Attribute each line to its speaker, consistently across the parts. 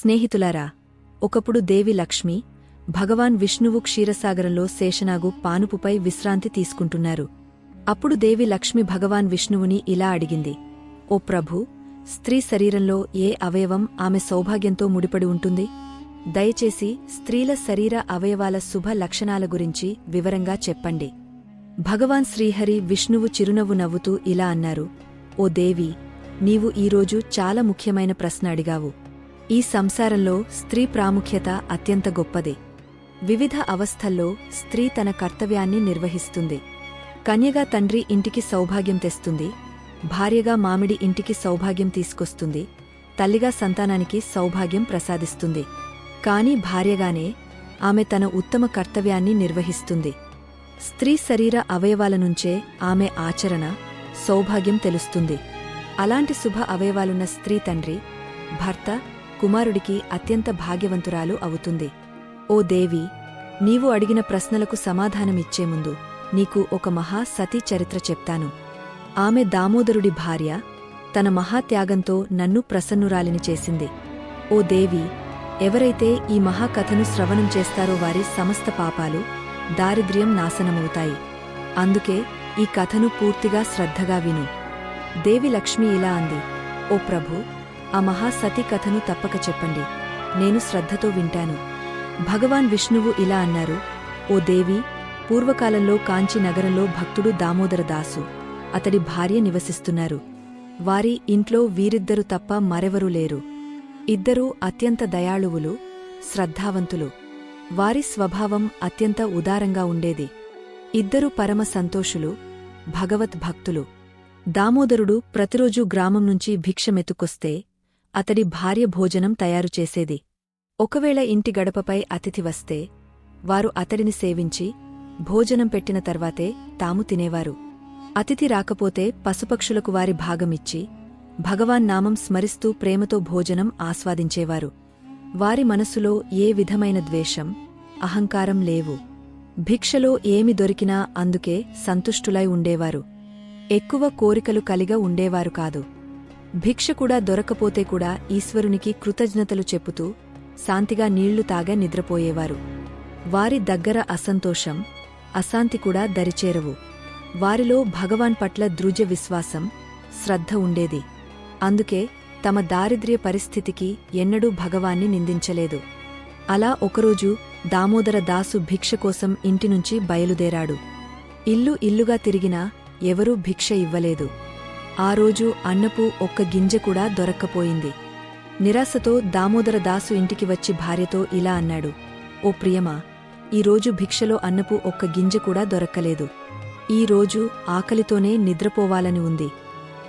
Speaker 1: స్నేహితులారా ఒకప్పుడు దేవి లక్ష్మి భగవాన్ విష్ణువు క్షీరసాగరంలో శేషనాగు పానుపుపై విశ్రాంతి తీసుకుంటున్నారు. అప్పుడు దేవి లక్ష్మి భగవాన్ విష్ణువుని ఇలా అడిగింది. ఓ ప్రభు స్త్రీ శరీరంలో ఏ అవయవం ఆమె సౌభాగ్యంతో ముడిపడి ఉంటుంది? దయచేసి స్త్రీల శరీర అవయవాల శుభ లక్షణాల గురించి వివరంగా చెప్పండి భగవాన్ శ్రీహరి విష్ణువు చిరునవ్వు నవ్వుతూ ఇలా అన్నారు. ఓ దేవి నీవు ఈరోజు చాలా ముఖ్యమైన ప్రశ్న అడిగావు. ఈ సంసారంలో స్త్రీ ప్రాముఖ్యత అత్యంత గొప్పది. వివిధ అవస్థల్లో స్త్రీ తన కర్తవ్యాన్ని నిర్వహిస్తుంది. కన్యగా తండ్రి ఇంటికి సౌభాగ్యం తెస్తుంది. భార్యగా మామిడి ఇంటికి సౌభాగ్యం తీసుకొస్తుంది. తల్లిగా సంతానానికి సౌభాగ్యం ప్రసాదిస్తుంది. కాని భార్యగానే ఆమె తన ఉత్తమ కర్తవ్యాన్ని నిర్వహిస్తుంది. స్త్రీ శరీర అవయవాల నుంచే ఆమె ఆచరణ సౌభాగ్యం తెలుస్తుంది. అలాంటి శుభ అవయవాలున్న స్త్రీ తండ్రి భర్త కుమారుడికి అత్యంత భాగ్యవంతురాలు అవుతుంది. ఓ దేవి నీవు అడిగిన ప్రశ్నలకు సమాధానమిచ్చే ముందు నీకు ఒక మహా సతీ చరిత్ర చెప్తాను. ఆమె దామోదరుడి భార్య తన మహాత్యాగంతో నన్ను ప్రసన్నురాలిని చేసింది. ఓ దేవి ఎవరైతే ఈ మహాకథను శ్రవణం చేస్తారో వారి సమస్త పాపాలు దారిద్ర్యం నాశనమవుతాయి. అందుకే ఈ కథను పూర్తిగా శ్రద్ధగా విను. దేవి లక్ష్మి ఇలా అంది ఓ ప్రభు ఆ మహాసతి కథను తప్పక చెప్పండి. నేను శ్రద్ధతో వింటాను. భగవాన్ విష్ణువు ఇలా అన్నారు ఓ దేవి పూర్వకాలంలో కాంచి నగరంలో భక్తుడు దామోదర దాసు. అతడి భార్య నివసిస్తున్నారు. వారి ఇంట్లో వీరిద్దరు తప్ప మరెవరూ లేరు. ఇద్దరూ అత్యంత దయాళువులు శ్రద్ధావంతులు. వారి స్వభావం అత్యంత ఉదారంగా ఉండేది. ఇద్దరు పరమ సంతోషులు భగవద్భక్తులు. దామోదరుడు ప్రతిరోజూ గ్రామం నుంచి భిక్షమెతుకొస్తే అతడి భార్య భోజనం తయారుచేసేది ఒకవేళ ఇంటి గడపపై అతిథి వస్తే వారు అతడిని సేవించి భోజనం పెట్టిన తర్వాతే తాము తినేవారు. అతిథి రాకపోతే పశుపక్షులకు వారి భాగమిచ్చి భగవాన్ నామం స్మరిస్తూ ప్రేమతో భోజనం ఆస్వాదించేవారు. వారి మనసులో ఏ విధమైన ద్వేషం అహంకారం లేవు. భిక్షలో ఏమి దొరికినా అందుకే సంతుష్టులై ఉండేవారు. ఎక్కువ కోరికలు కలిగ ఉండేవారు కాదు. భిక్ష కూడా దొరకపోతే కూడా ఈశ్వరునికి కృతజ్ఞతలు చెప్పుతూ శాంతిగా నీళ్ళు తాగా నిద్రపోయేవారు. వారి దగ్గర అసంతోషం అశాంతి కూడా దరిచేరవు. వారిలో భగవాన్ పట్ల ద్రుజ విశ్వాసం శ్రద్ధ ఉండేది. అందుకే తమ దారిద్ర్య పరిస్థితికి ఎన్నడూ భగవాన్ని నిందించలేదు. అలా ఒకరోజు దామోదర దాసు భిక్ష కోసం ఇంటినుంచి బయలుదేరాడు. ఇల్లు ఇల్లుగా తిరిగినా ఎవరూ భిక్ష ఇవ్వలేదు. ఆ రోజు అన్నపు ఒక్క గింజ కూడా దొరక్కపోయింది. నిరాశతో దామోదర దాసు ఇంటికి వచ్చి భార్యతో ఇలా అన్నాడు ఓ ప్రియమా ఈరోజు భిక్షలో అన్నపు ఒక్క గింజ కూడా దొరక్కలేదు. ఈరోజు ఆకలితోనే నిద్రపోవాలని ఉంది.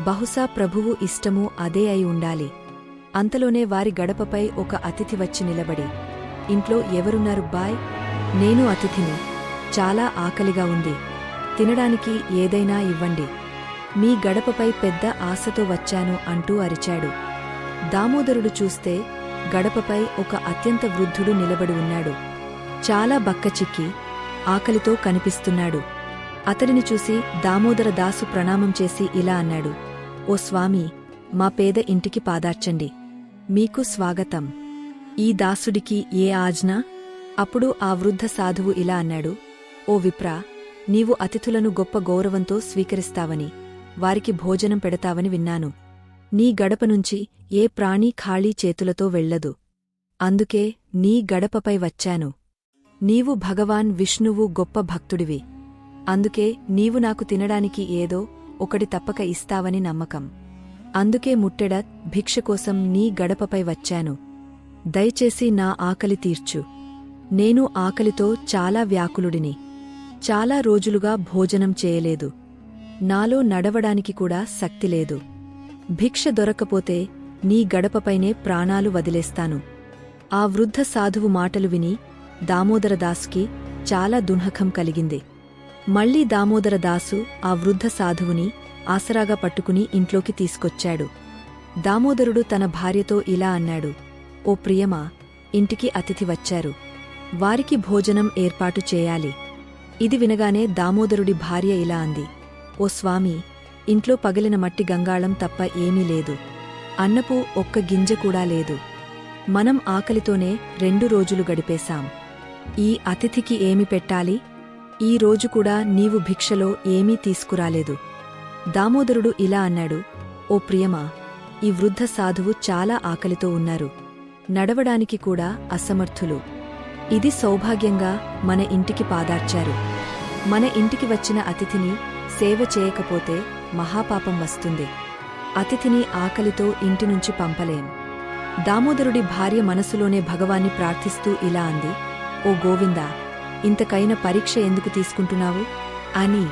Speaker 1: బహుశా ప్రభువు ఇష్టమూ అదే అయి ఉండాలి. అంతలోనే వారి గడపపై ఒక అతిథి వచ్చి నిలబడి ఇంట్లో ఎవరున్నారు బాయ్? నేను అతిథిని. చాలా ఆకలిగా ఉంది. తినడానికి ఏదైనా ఇవ్వండి. మీ గడపపై పెద్ద ఆశతో వచ్చాను అంటూ అరిచాడు. దామోదరుడు చూస్తే గడపపై ఒక అత్యంత వృద్ధుడు నిలబడి ఉన్నాడు. చాలా బక్కచిక్కి ఆకలితో కనిపిస్తున్నాడు. అతడిని చూసి దామోదర దాసు ప్రణామం చేసి ఇలా అన్నాడు. ఓ స్వామి మా పేద ఇంటికి పాదార్చండి. మీకు స్వాగతం. ఈ దాసుడికి ఏ ఆజ్ఞ? అప్పుడు ఆ వృద్ధ సాధువు ఇలా అన్నాడు. ఓ విప్రా నీవు అతిథులను గొప్ప గౌరవంతో స్వీకరిస్తావని. వారికి భోజనం పెడతావని విన్నాను. నీ గడప నుంచి ఏ ప్రాణి ఖాళీ చేతులతో వెళ్ళదు అందుకే నీ గడపపై వచ్చాను. నీవు భగవాన్ విష్ణువు గొప్ప భక్తుడివి. అందుకే నీవు నాకు తినడానికి ఏదో ఒకటి తప్పక ఇస్తావని నమ్మకం. అందుకే ముట్టెడ భిక్ష కోసం నీ గడపపై వచ్చాను. దయచేసి నా ఆకలి తీర్చు. నేను ఆకలితో చాలా వ్యాకులుడిని. చాలా రోజులుగా భోజనం చేయలేదు. నాలో నడవడానికి కూడా శక్తి లేదు. భిక్ష దొరకపోతే నీ గడపపైనే ప్రాణాలు వదిలేస్తాను. ఆ వృద్ధ సాధువు మాటలు విని దామోదరదాసుకి చాలా దున్హకం కలిగింది. మళ్ళీ దామోదరదాసు ఆ వృద్ధ సాధువుని ఆసరాగా పట్టుకుని ఇంట్లోకి తీసుకొచ్చాడు. దామోదరుడు తన భార్యతో ఇలా అన్నాడు ఓ ప్రియమా ఇంటికి అతిథి వచ్చారు. వారికి భోజనం ఏర్పాటు చేయాలి ఇది వినగానే దామోదరుడి భార్య ఇలా అంది ఓ స్వామి ఇంట్లో పగిలిన మట్టి గంగాళం తప్ప ఏమీ లేదు. అన్నపు ఒక్క గింజ కూడా లేదు. మనం ఆకలితోనే రెండు రోజులు గడిపేశాం. ఈ అతిథికి ఏమి పెట్టాలి? ఈ రోజు కూడా నీవు భిక్షలో ఏమీ తీసుకురాలేదు. దామోదరుడు ఇలా అన్నాడు ఓ ప్రియమా ఈ వృద్ధ సాధువు చాలా ఆకలితో ఉన్నారు. నడవడానికి కూడా అసమర్థులు. ఇది సౌభాగ్యంగా మన ఇంటికి పాదార్చారు. మన ఇంటికి వచ్చిన అతిథిని సేవ చేయకపోతే మహాపాపం వస్తుంది. అతిథిని ఆకలితో ఇంటి నుంచి పంపలేం. దామోదరుడి భార్య మనసులోనే భగవాన్ని ప్రార్థిస్తూ ఇలా అంది ఓ గోవిందా ఇంతకైన పరీక్ష ఎందుకు తీసుకుంటున్నావు? అని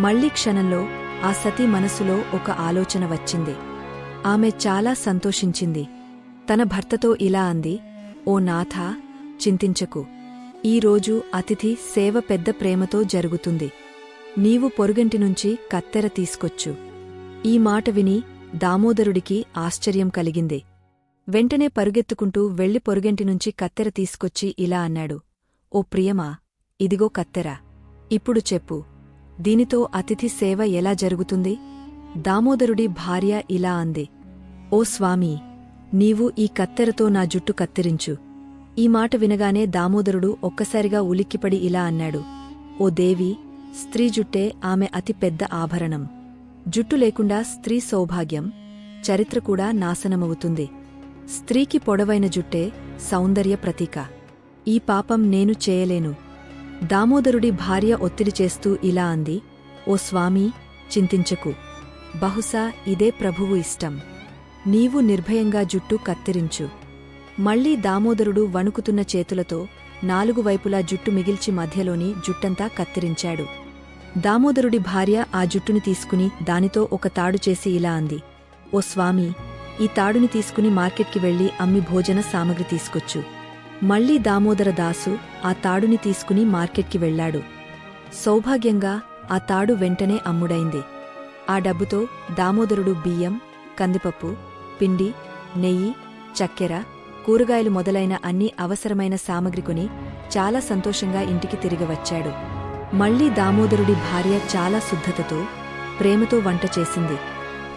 Speaker 1: మళ్ళీ క్షణంలో ఆ సతీ మనసులో ఒక ఆలోచన వచ్చింది. ఆమె చాలా సంతోషించింది. తన భర్తతో ఇలా అంది ఓ నాథా చింతించకు. ఈరోజు అతిథి సేవ పెద్ద ప్రేమతో జరుగుతుంది. నీవు పొరుగంటి నుంచి కత్తెర తీసుకొచ్చు. ఈ మాట విని దామోదరుడికి ఆశ్చర్యం కలిగింది. వెంటనే పరుగెత్తుకుంటూ వెళ్ళి పొరుగంటి నుంచి కత్తెర తీసుకొచ్చి ఇలా అన్నాడు. ఓ ప్రియమా ఇదిగో కత్తెర. ఇప్పుడు చెప్పు దీనితో అతిథి సేవ ఎలా జరుగుతుంది? దామోదరుడి భార్య ఇలా అంది. ఓ స్వామీ నీవు ఈ కత్తెరతో నా జుట్టు కత్తిరించు. ఈ మాట వినగానే దామోదరుడు ఒక్కసారిగా ఉలిక్కిపడి ఇలా అన్నాడు. ఓ దేవి స్త్రీ జుట్టే ఆమె అతి పెద్ద ఆభరణం. జుట్టు లేకుండా స్త్రీ సౌభాగ్యం చరిత్ర కూడా నాశనమవుతుంది. స్త్రీకి పొడవైన జుట్టే సౌందర్య ప్రతీక. ఈ పాపం నేను చేయలేను. దామోదరుడి భార్య ఒత్తిడి చేస్తూ ఇలా అంది ఓ స్వామీ చింతించకు. బహుశా ఇదే ప్రభువు ఇష్టం. నీవు నిర్భయంగా జుట్టు కత్తిరించు. మళ్ళీ దామోదరుడు వణుకుతున్న చేతులతో నాలుగు వైపులా జుట్టు మిగిల్చి మధ్యలోని జుట్టంతా కత్తిరించాడు. దామోదరుడి భార్య ఆ జుట్టుని తీసుకుని దానితో ఒక తాడు చేసి ఇలా అంది. ఓ స్వామి ఈ తాడుని తీసుకుని మార్కెట్కి వెళ్ళి అమ్మి భోజన సామగ్రి తీసుకొచ్చు. మళ్ళీ దామోదర దాసు ఆ తాడుని తీసుకుని మార్కెట్కి వెళ్ళాడు సౌభాగ్యంగా ఆ తాడు వెంటనే అమ్ముడైంది. ఆ డబ్బుతో దామోదరుడు బియ్యం కందిపప్పు పిండి నెయ్యి చక్కెర కూరగాయలు మొదలైన అన్ని అవసరమైన సామగ్రి కొని చాలా సంతోషంగా ఇంటికి తిరిగి వచ్చాడు. మళ్ళీ దామోదరుడి భార్య చాలా శుద్ధతతో ప్రేమతో వంట చేసింది.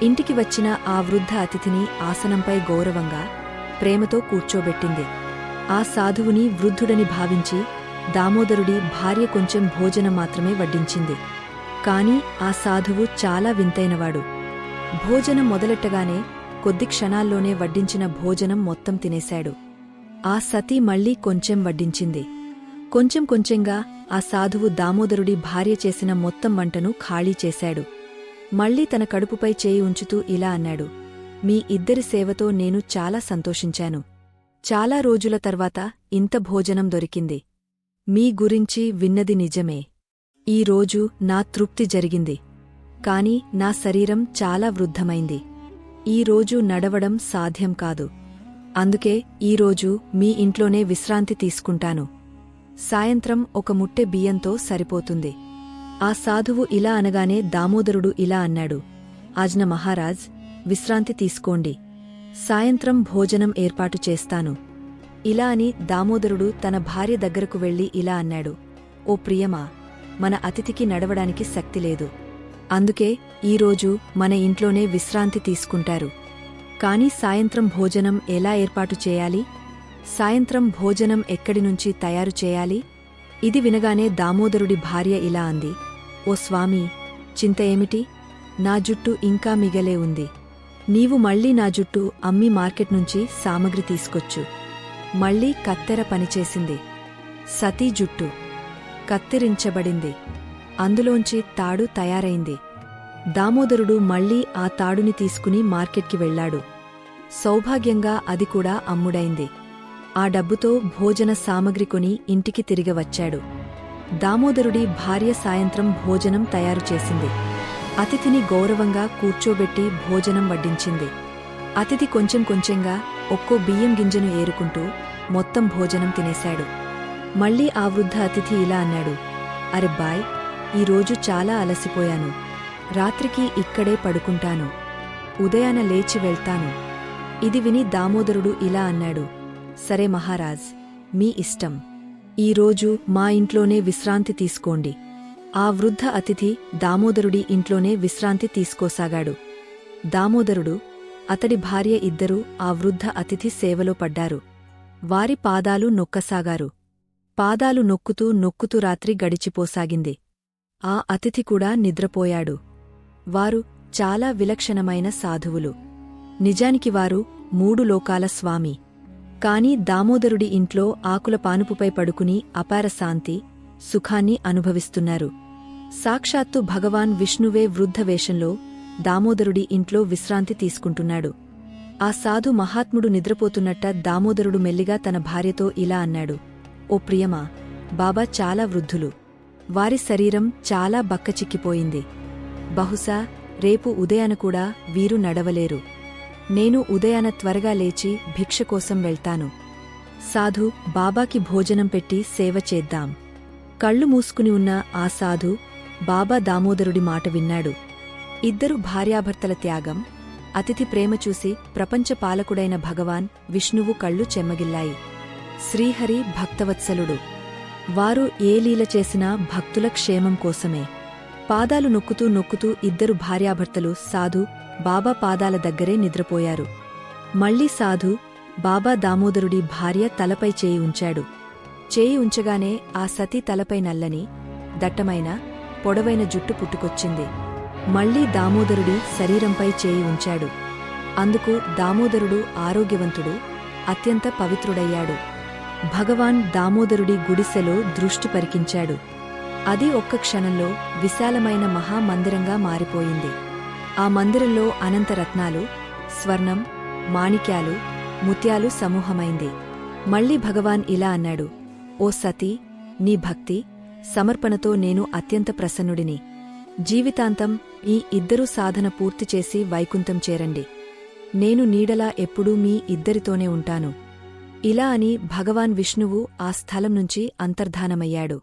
Speaker 1: ఇంటికి వచ్చిన ఆ వృద్ధ అతిథిని ఆసనంపై గౌరవంగా ప్రేమతో కూర్చోబెట్టింది. ఆ సాధువుని వృద్ధుడని భావించి దామోదరుడి భార్య కొంచెం భోజనం మాత్రమే వడ్డించింది. కాని ఆ సాధువు చాలా వింతైనవాడు. భోజనం మొదలెట్టగానే కొద్ది క్షణాల్లోనే వడ్డించిన భోజనం మొత్తం తినేశాడు. ఆ సతీ మళ్ళీ కొంచెం వడ్డించింది. కొంచెం కొంచెంగా ఆ సాధువు దామోదరుడి భార్య చేసిన మొత్తం వంటను ఖాళీ చేశాడు. మళ్ళీ తన కడుపుపై చేయి ఉంచుతూ ఇలా అన్నాడు. మీ ఇద్దరి సేవతో నేను చాలా సంతోషించాను. చాలా రోజుల తర్వాత ఇంత భోజనం దొరికింది. మీ గురించి విన్నది నిజమే. ఈ రోజు నా తృప్తి జరిగింది. కాని నా శరీరం చాలా వృద్ధమైంది. ఈ రోజు నడవడం సాధ్యం కాదు. అందుకే ఈరోజు మీ ఇంట్లోనే విశ్రాంతి తీసుకుంటాను. సాయంత్రం ఒక ముట్టె బియ్యంతో సరిపోతుంది. ఆ సాధువు ఇలా అనగానే దామోదరుడు ఇలా అన్నాడు. ఆజ్న మహారాజ్ విశ్రాంతి తీసుకోండి. సాయంత్రం భోజనం ఏర్పాటు చేస్తాను. ఇలా అని దామోదరుడు తన భార్య దగ్గరకు వెళ్ళి ఇలా అన్నాడు. ఓ ప్రియమా మన అతిథికి నడవడానికి శక్తి లేదు. అందుకే ఈరోజు మన ఇంట్లోనే విశ్రాంతి తీసుకుంటారు. కానీ సాయంత్రం భోజనం ఎలా ఏర్పాటు చేయాలి? సాయంత్రం భోజనం ఎక్కడి నుంచి తయారు చేయాలి? ఇది వినగానే దామోదరుడి భార్య ఇలా అంది. ఓ స్వామి చింత ఏమిటి? నా జుట్టు ఇంకా మిగలే ఉంది. నీవు మళ్ళీ నా జుట్టు అమ్మి మార్కెట్ నుంచి సామగ్రి తీసుకొచ్చు. మళ్ళీ కత్తెర పనిచేసింది. సతీ జుట్టు. కత్తిరించబడింది. అందులోంచి తాడు తయారైంది. దామోదరుడు మళ్ళీ ఆ తాడుని తీసుకుని మార్కెట్కి వెళ్ళాడు సౌభాగ్యంగా అది కూడా అమ్ముడైంది. ఆ డబ్బుతో భోజన సామగ్రి కొని ఇంటికి తిరిగి వచ్చాడు. దామోదరుడి భార్య సాయంత్రం భోజనం తయారు చేసింది. అతిథిని గౌరవంగా కూర్చోబెట్టి భోజనం వడ్డించింది. అతిథి కొంచెం కొంచెంగా ఒక్కో బియ్యం గింజను ఏరుకుంటూ మొత్తం భోజనం తినేశాడు. మళ్ళీ ఆ వృద్ధ అతిథి ఇలా అన్నాడు. అరే బాయ్ ఈరోజు చాలా అలసిపోయాను. రాత్రికి ఇక్కడే పడుకుంటాను. ఉదయాన లేచి వెళ్తాను. ఇది విని దామోదరుడు ఇలా అన్నాడు సరే మహారాజ్ మీ ఇష్టం. ఈరోజు మా ఇంట్లోనే విశ్రాంతి తీసుకోండి. ఆ వృద్ధ అతిథి దామోదరుడి ఇంట్లోనే విశ్రాంతి తీసుకోసాగాడు. దామోదరుడు అతడి భార్య ఇద్దరూ ఆ వృద్ధ అతిథి సేవలో పడ్డారు. వారి పాదాలు నొక్కసాగారు. పాదాలు నొక్కుతూ నొక్కుతూ రాత్రి గడిచిపోసాగింది. ఆ అతిథి కూడా నిద్రపోయాడు. వారు చాలా విలక్షణమైన సాధువులు. నిజానికి వారు మూడు లోకాల స్వామి. కాని దామోదరుడి ఇంట్లో ఆకుల పానుపుపై పడుకుని అపార శాంతి సుఖాన్ని అనుభవిస్తున్నారు. సాక్షాత్తు భగవాన్ విష్ణువే వృద్ధవేషంలో దామోదరుడి ఇంట్లో విశ్రాంతి తీసుకుంటున్నాడు. ఆ సాధు మహాత్ముడు నిద్రపోతున్నట్ట దామోదరుడు మెల్లిగా తన భార్యతో ఇలా అన్నాడు. ఓ ప్రియమా బాబా చాలా వృద్ధులు. వారి శరీరం చాలా బక్కచిక్కిపోయింది. బహుశా రేపు ఉదయాన కూడా వీరు నడవలేరు. నేను ఉదయాన త్వరగా లేచి భిక్ష కోసం వెళ్తాను. సాధు బాబాకి భోజనం పెట్టి సేవ చేద్దాం. కళ్ళు మూసుకుని ఉన్న ఆ సాధు బాబా దామోదరుడి మాట విన్నాడు. ఇద్దరు భార్యాభర్తల త్యాగం అతిథి ప్రేమ చూసి ప్రపంచ పాలకుడైన భగవాన్ విష్ణువు కళ్ళు చెమ్మగిల్లాయి. శ్రీహరి భక్తవత్సలుడు. వారు ఏ లీల చేసినా భక్తుల క్షేమం కోసమే. పాదాలు నొక్కుతూ నొక్కుతూ ఇద్దరు భార్యాభర్తలు సాధు బాబా పాదాల దగ్గరే నిద్రపోయారు. మళ్ళీ సాధు బాబా దామోదరుడి భార్య తలపై చేయి ఉంచాడు. చేయి ఉంచగానే ఆ సతీ తలపై నల్లని దట్టమైన పొడవైన జుట్టు పుట్టుకొచ్చింది. మళ్ళీ దామోదరుడి శరీరంపై చేయి ఉంచాడు. అందుకు దామోదరుడు ఆరోగ్యవంతుడు అత్యంత పవిత్రుడయ్యాడు. భగవాన్ దామోదరుడి గుడిసెలో దృష్టి పరికించాడు. అది ఒక్క క్షణంలో విశాలమైన మహామందిరంగా మారిపోయింది. ఆ మందిరంలో అనంతరత్నాలు స్వర్ణం మాణిక్యాలు ముత్యాలు సమూహమైంది. మళ్ళీ భగవాన్ ఇలా అన్నాడు ఓ సతీ నీ భక్తి సమర్పణతో నేను అత్యంత ప్రసన్నుడిని. జీవితాంతం ఈ ఇద్దరూ సాధన పూర్తి చేసి వైకుంఠం చేరండి. నేను నీడలా ఎప్పుడూ మీ ఇద్దరితోనే ఉంటాను. ఇలా అని భగవాన్ విష్ణువు ఆ స్థలం నుంచి అంతర్ధానమయ్యాడు.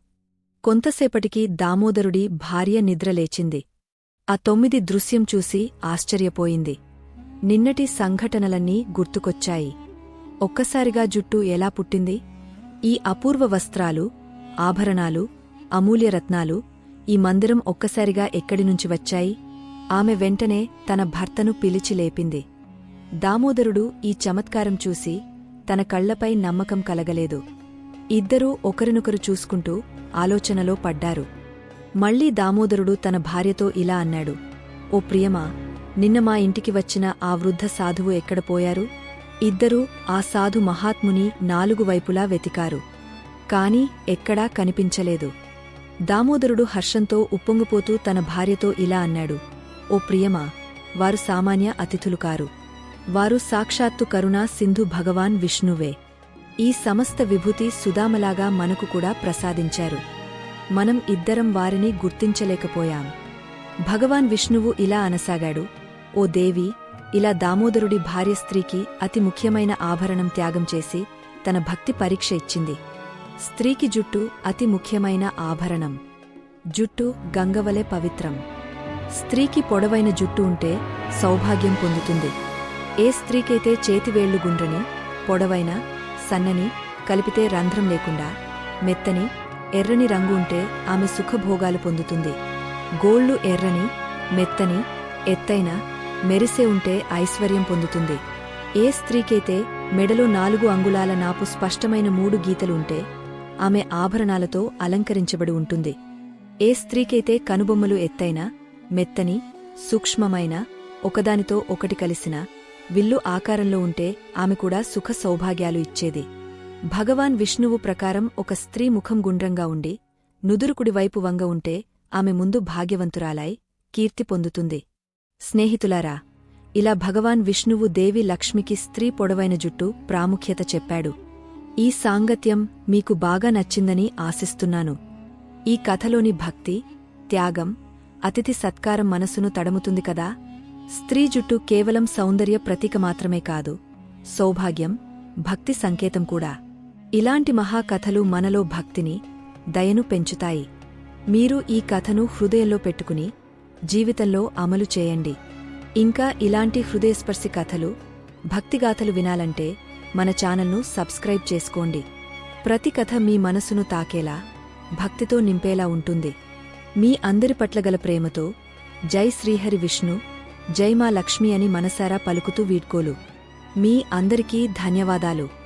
Speaker 1: కొంతసేపటికి దామోదరుడి భార్య నిద్రలేచింది ఆ తొమ్మిది దృశ్యం చూసి ఆశ్చర్యపోయింది. నిన్నటి సంఘటనలన్నీ గుర్తుకొచ్చాయి. ఒక్కసారిగా జుట్టు ఎలా పుట్టింది? ఈ అపూర్వ వస్త్రాలు ఆభరణాలు అమూల్యరత్నాలు ఈ మందిరం ఒక్కసారిగా ఎక్కడినుంచి వచ్చాయి? ఆమె వెంటనే తన భర్తను పిలిచి లేపింది. దామోదరుడు ఈ చమత్కారం చూసి తన కళ్ళపై నమ్మకం కలగలేదు. ఇద్దరూ ఒకరినొకరు చూసుకుంటూ ఆలోచనలో పడ్డారు. మళ్ళీ దామోదరుడు తన భార్యతో ఇలా అన్నాడు. ఓ ప్రియమా నిన్న మా ఇంటికి వచ్చిన ఆ వృద్ధ సాధువు ఎక్కడ పోయారు? ఇద్దరూ ఆ సాధు మహాత్ముని నాలుగు వైపులా వెతికారు. కాని ఎక్కడా కనిపించలేదు దామోదరుడు హర్షంతో ఉప్పొంగిపోతూ తన భార్యతో ఇలా అన్నాడు. ఓ ప్రియమా వారు సామాన్య అతిథులు కారు. వారు సాక్షాత్తు కరుణా సింధు భగవాన్ విష్ణువే. ఈ సమస్త విభూతి సుదామలాగా మనకు కూడా ప్రసాదించారు. మనం ఇద్దరం వారిని గుర్తించలేకపోయాం. భగవాన్ విష్ణువు ఇలా అనసాగాడు ఓ దేవి ఇలా దామోదరుడి భార్య స్త్రీకి అతి ముఖ్యమైన ఆభరణం త్యాగం చేసి తన భక్తి పరీక్ష ఇచ్చింది. స్త్రీకి జుట్టు అతి ముఖ్యమైన ఆభరణం. జుట్టు గంగవలే పవిత్రం. స్త్రీకి పొడవైన జుట్టు ఉంటే సౌభాగ్యం పొందుతుంది. ఏ స్త్రీకైతే చేతివేళ్ళు గుండ్రని పొడవైన సన్నని కలిపితే రంధ్రం లేకుండా మెత్తని ఎర్రని రంగు ఉంటే ఆమె సుఖభోగాలు పొందుతుంది. గోళ్ళు ఎర్రని మెత్తని ఎత్తైన మెరిసే ఉంటే ఐశ్వర్యం పొందుతుంది. ఏ స్త్రీకైతే మెడలో నాలుగు అంగుళాల నాపు స్పష్టమైన మూడు గీతలు ఉంటే ఆమె ఆభరణాలతో అలంకరించబడి ఉంటుంది. ఏ స్త్రీకైతే కనుబొమ్మలు ఎత్తైన మెత్తని సూక్ష్మమైన ఒకదానితో ఒకటి కలిసిన విల్లు ఆకారంలో ఉంటే ఆమె కూడా సుఖ సౌభాగ్యాలు ఇచ్చేది. భగవాన్ విష్ణువు ప్రకారం ఒక స్త్రీ ముఖం గుండ్రంగా ఉండి నుదురుకుడివైపు వంగ ఉంటే ఆమె ముందు భాగ్యవంతురాలై కీర్తి పొందుతుంది. స్నేహితులారా ఇలా భగవాన్ విష్ణువు దేవి లక్ష్మికి స్త్రీ పొడవైన జుట్టు ప్రాముఖ్యత చెప్పాడు. ఈ సాంగత్యం మీకు బాగా నచ్చిందని ఆశిస్తున్నాను. ఈ కథలోని భక్తి త్యాగం అతిథి సత్కారం మనసును తడముతుంది కదా? స్త్రీ జుట్టు కేవలం సౌందర్య ప్రతీక మాత్రమే కాదు సౌభాగ్యం భక్తి సంకేతం కూడా. ఇలాంటి మహాకథలు మనలో భక్తిని దయను పెంచుతాయి. మీరు ఈ కథను హృదయంలో పెట్టుకుని జీవితంలో అమలు చేయండి. ఇంకా ఇలాంటి హృదయస్పర్శి కథలు భక్తిగాథలు వినాలంటే మన ఛానల్ను సబ్స్క్రైబ్ చేసుకోండి. ప్రతి కథ మీ మనసును తాకేలా భక్తితో నింపేలా ఉంటుంది. మీ అందరి పట్ల గల ప్రేమతో జై శ్రీహరి విష్ణు జై మా లక్ష్మి అని మనసారా పలుకుతూ వీడ్కోలు. మీ అందరికీ ధన్యవాదాలు.